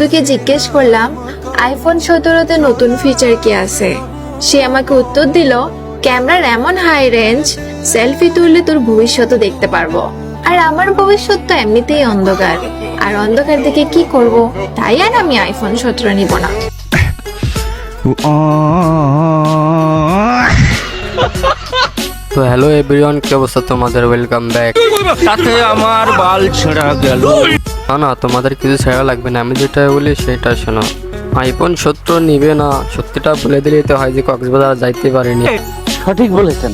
বন্ধুকে জিজ্ঞেস করলাম আইফোন সতেরোতে নতুন ফিচার কি আছে? সে আমাকে উত্তর দিল ক্যামেরার এমন হাই রেঞ্জ সেলফি তুললে তোর ভবিষ্যৎ দেখতে পারব। আর আমার ভবিষ্যৎ তো এমনিতেই অন্ধকার। আর অন্ধকার দেখে কি করব? তাই আর আমি আইফোন সতেরো নিব না। তো হ্যালো এভরিওয়ান কি অবস্থা তোমাদের? ওয়েলকাম ব্যাক তাতে আমার বাল ছেঁড়া গেল। না না তোমাদের কিছু ছেড়া লাগবে না আমি যেটা বলি সেটা শোনো আইফোন সত্তর নিবে না সত্যিটা বলে দিলেই তো হয় যে কক্সবাজার যাইতে পারেনি সঠিক বলেছেন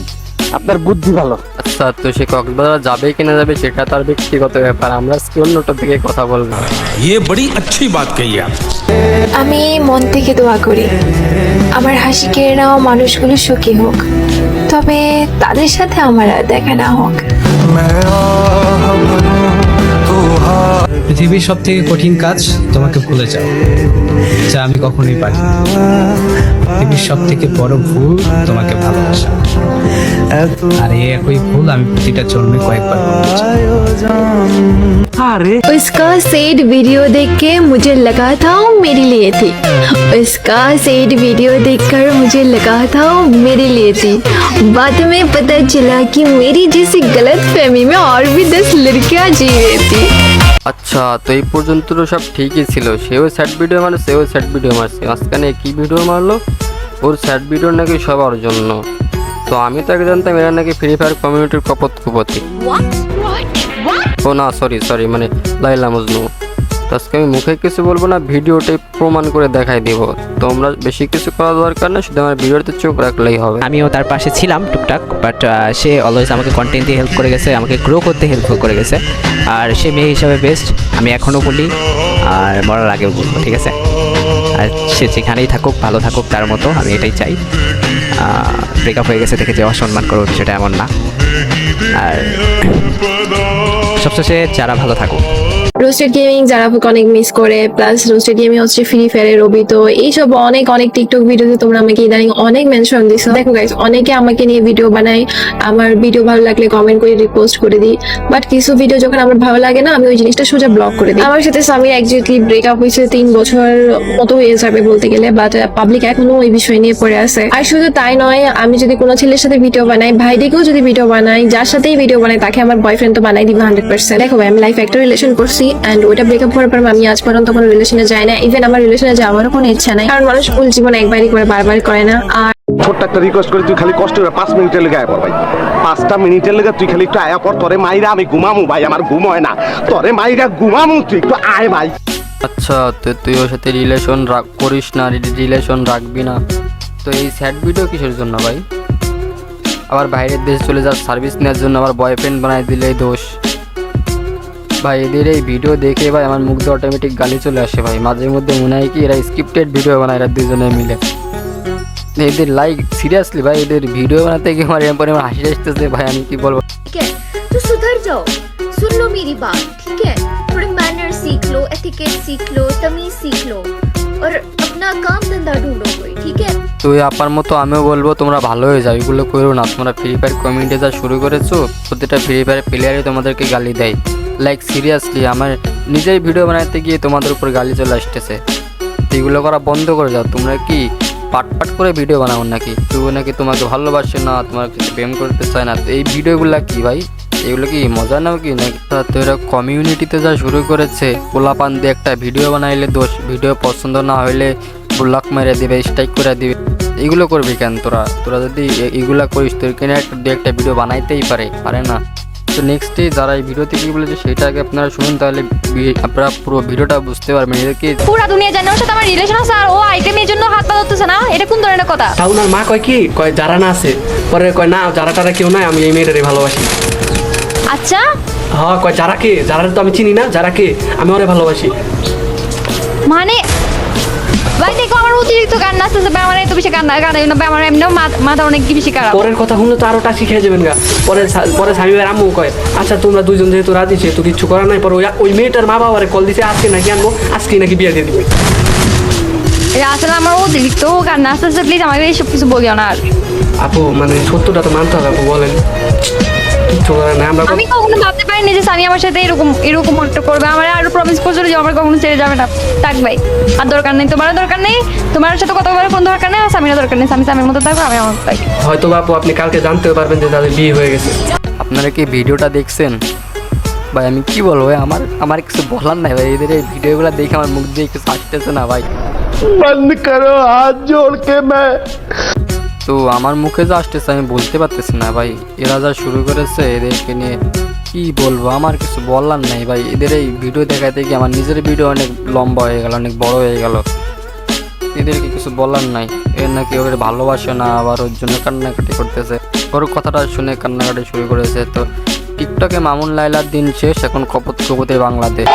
আপনার বুদ্ধি ভালো আচ্ছা তো সে কক্সবাজার যাবে কিনা যাবে সেটা তার ব্যক্তিগত ব্যাপার আমরা আজকে অন্যটা থেকে কথা বলবো ये बड़ी अच्छी बात कही आप আমি মন থেকে দোয়া করি আমার হাসি কেড়ে নেওয়া মানুষগুলো সুখী হোক তবে তাদের সাথে আমার আর দেখা না হোক পৃথিবীর সব থেকে কঠিন কাজ তোমাকে ভুলে যাও যা আমি কখনোই পারি না। পৃথিবীর সব থেকে বড় ভুল তোমাকে ভালোবাসা আর এই একই ভুল আমি প্রতিটা জন্মে কয়েকবার করেছি আরে उसका सेड वीडियो देख के मुझे लगा था वो मेरे लिए थी उसका सेड वीडियो देखकर मुझे लगा था वो मेरे लिए थी बाद में पता चला कि मेरी जैसी गलत फहमी में और भी दस लड़कियां जी रही थी আচ্ছা তো এই পর্যন্ত তো সব ঠিকই ছিল। সেও স্যাড ভিডিও মারলো সেও স্যাড ভিডিও মারছে। মাঝখানে কী ভিডিও মারলো? ওর স্যাড ভিডিও নাকি সবার জন্য। তো আমি তো আগে জানতাম এরা নাকি ফ্রি ফায়ার কমিউনিটির কপত কুপতি ও না সরি সরি মানে লাইলা মজনু। আজকে আমি মুখে কিছু বলব না ভিডিওটাই প্রমাণ করে দেখাই দিব। তোমরা বেশি কিছু করা দরকার না শুধু আমার ভিডিওতে চোখ রাখলেই হবে। আমিও তার পাশে ছিলাম টুকটাক বাট সে অলওয়েজ আমাকে কন্টেন্ট দিয়ে হেল্প করে গেছে, আমাকে গ্রো করতে হেল্পফুল করে গেছে। আর সে মেয়ে হিসাবে বেস্ট আমি এখনও বলি, আর মরার আগেও বলব, ঠিক আছে? আর সে যেখানেই থাকুক, ভালো থাকুক, তার মতো, আমি এটাই চাই। ব্রেকআপ হয়ে গেছে দেখে যে অসম্মান করব সেটা এমন না। আর সবশেষে যারা ভালো থাকুক। রোস্টেড গেমিং যারা অনেক মিস করে প্লাস রোস্টেড গেমিং হচ্ছে ফ্রি ফায়ারের রবি তো এইসব অনেক অনেক টিকটক ভিডিওতে তোমরা আমাকে ইদানিং অনেক মেনশন দিছো। দেখো গাইস অনেকে আমাকে নিয়ে ভিডিও বানায়। আমার ভিডিও ভালো লাগলে কমেন্ট করে রিপোস্ট করে দিই। বাট কিছু ভিডিও যখন আমার ভালো লাগে না, আমি ওই জিনিসটা সোজা ব্লক করে দিই। আমার সাথে সামির একজাক্টলি ব্রেকআপ হয়েছে তিন বছর মতো হয়ে যাবে বলতে গেলে বাট পাবলিক এখনও ওই বিষয় নিয়ে পড়ে আছে। আর শুধু তাই নয়, আমি যদি কোনো ছেলের সাথে ভিডিও বানাই ভাই দেখেও যদি ভিডিও বানাই, যার সাথেই ভিডিও বানাই, তাকে আমার বয়ফ্রেন্ড তো বানাই দিবে হান্ড্রেড পার্সেন্ট দেখো আমি লাইফ একটা রিলেশন করছি। অ্যান্ড ওইটা ব্রেকআপ করার পর আমি আজ পর্যন্ত কোনো রিলেশনে যাই না ইভেন আমার রিলেশনে যাওয়ারও কোনো ইচ্ছা নাই। কারণ মানুষ ফুল জীবন একবারই করে বারবার করে না। আর ছোট্ট একটা রিকোয়েস্ট করে তুই খালি কষ্ট করে পাঁচ মিনিটের লেগে আয়া পর ভাই। পাঁচটা মিনিটের লেগে তুই খালি একটু আয়া পর তোরে মাইরা আমি ঘুমামু ভাই আমার ঘুম হয় না। তোরে মাইরা ঘুমামু তুই একটু আয় ভাই। আচ্ছা তো তুই ওর সাথে রিলেশন রাখ করিস না রিলেশন রাখবি না। তো এই স্যাড ভিডিও কিসের জন্য ভাই? আবার বাইরের দেশে চলে যাওয়ার সার্ভিস নেওয়ার জন্য আবার বয়ফ্রেন্ড বানাই দিলেই দোষ। ভাই এদের এই ভিডিও দেখে ভাই আমার মুখ দিয়ে অটোমেটিক গালি চলে আসে ভাই মাঝে মধ্যে মনে হয় কি এরা স্ক্রিপ্টেড ভিডিও বানায় এরা দুজনে মিলে এদের লাইক সিরিয়াসলি ভাই এদের ভিডিও বানাতে গিয়ে আমার এরপরে আমার হাসি আসতেছে ভাই আমি কি বলবো ठीक है तो सुधर जाओ सुन लो मेरी बात ठीक है थोड़े मैनर सीख लो एथिकेट सीख लो तमीज सीख लो और अपना काम धंधा ढूंढो कोई ठीक है তো এই আপার মতো আমিও বলবো তোমরা ভালো হয়ে যাও এগুলো করো না তোমরা ফ্রি ফায়ার কমিউনিটি যা শুরু করেছো প্রতিটা ফ্রি ফায়ার প্লেয়ারই তোমাদেরকে গালি দেয় লাইক সিরিয়াসলি আমার নিজের ভিডিও বানাতে গিয়ে তোমাদের উপর গালি চলে আসতেছে। এগুলো করা বন্ধ করে যাও তোমরা কি পাট পাট করে ভিডিও বানাও নাকি? তুই নাকি তোমাকে ভালোবাসে না, তোমার কিছু প্রেম করতে চায় না। এই ভিডিওগুলো কি ভাই? এগুলো কি মজা নাও কি? নাকি তা এরা কমিউনিটিতে যা শুরু করেছে, পোলাপান দিয়ে একটা ভিডিও বানাইলে দোষ। ভিডিও পছন্দ না হইলে ব্লক মেরে দিবে স্ট্রাইক করে দিবে। এগুলো করবি কেন তোরা? তোরা যদি এগুলা করিস, তোর কিনে একটা, দু একটা ভিডিও বানাইতেই পারে? পারে না। তো নেক্সটে যারা এই ভিডিওতে কি বলেছে সেটা আগে আপনারা শুনুন তাহলে আপনারা পুরো ভিডিওটা বুঝতে পারবেন। এটা কি পুরা দুনিয়া জানে ওর সাথে আমার রিলেশন আছে আর ও আইটেমের জন্য হাত পা ধরতেছে না? এটা কোন ধরনের কথা? তা ওনার মা কয় কি? কয় যারা না আছে। পরে কয় না যারা টারা কেউ নাই আমি এই মেয়েটারে ভালোবাসি। আচ্ছা? হ্যাঁ কয় যারা কে? যারা তো আমি চিনি না যারা কে? আমি ওরে ভালোবাসি। মানে ভাই দেখো অতিরিক্ত কান্না আসতেছে ভাই আমার এত বেশি কান্না কান্না জন্য ভাই আমার এমনিও মাথা- অনেক বেশি খারাপ। পরের কথা শুনলে তো আরও টাকা শিখে যাবেন গা। পরে পরে স্বামী ভাইয়ের আম্মু কয় আচ্ছা তোমরা দুজন যেহেতু রাজি যেহেতু কিচ্ছু করার নাই। পরে ওই মেয়েটার মা বাবারে কল দিছে আজকে নাকি আনব আজকে নাকি বিয়ে দিয়ে দিবে। আসলে আমার অতিরিক্ত কান্না আসতেছে প্লিজ আমাকে এইসব কিছু বলিও না আর। আপু মানে সত্যটা তো মানতে হবে আপু বলেন। আমরা আমি কখনো ভাবতে পারিনি যে স্বামী আমার সাথে এরকম এরকম একটা করবে। আমার আরও প্রমিস করছিল যে আমার কখনো ছেড়ে যাবে না। থাক ভাই আর দরকার নেই। তোমারও দরকার নেই। তোমার সাথে কথা বলার কোনো দরকার নেই আর স্বামীরও দরকার নেই। স্বামী স্বামীর মতো থাকবে আমি আমার থাকি হয়তো বাপু আপনি কালকে জানতেও পারবেন যে তাদের বিয়ে হয়ে গেছে। আপনারা কি ভিডিওটা দেখছেন? ভাই আমি কি বলব ভাই? আমার আমার কিছু বলার নাই ভাই। এদের এই ভিডিওগুলো দেখে আমার মুখ দিয়ে কিছু আসতেছে না ভাই। বন্ধ করো হাত জোড় কে मैं তো আমার মুখে যা আসতেছে আমি বলতে পারতেছি না ভাই। এরা যা শুরু করেছে, এদেরকে নিয়ে কি বলব? আমার কিছু বলার নাই ভাই। এদের এই ভিডিও দেখাতে গিয়ে আমার নিজের ভিডিও অনেক লম্বা হয়ে গেল, অনেক বড় হয়ে গেল। এদেরকে কিছু বলার নাই। এর নাকি ওদের ভালোবাসে না, আবার ওর জন্য কান্নাকাটি করতেছে। ওর কথাটা শুনে কান্নাকাটি শুরু করেছে। তো টিকটকে মামুন লাইলার দিন শেষ, এখন কপত কপতে বাংলাদেশ।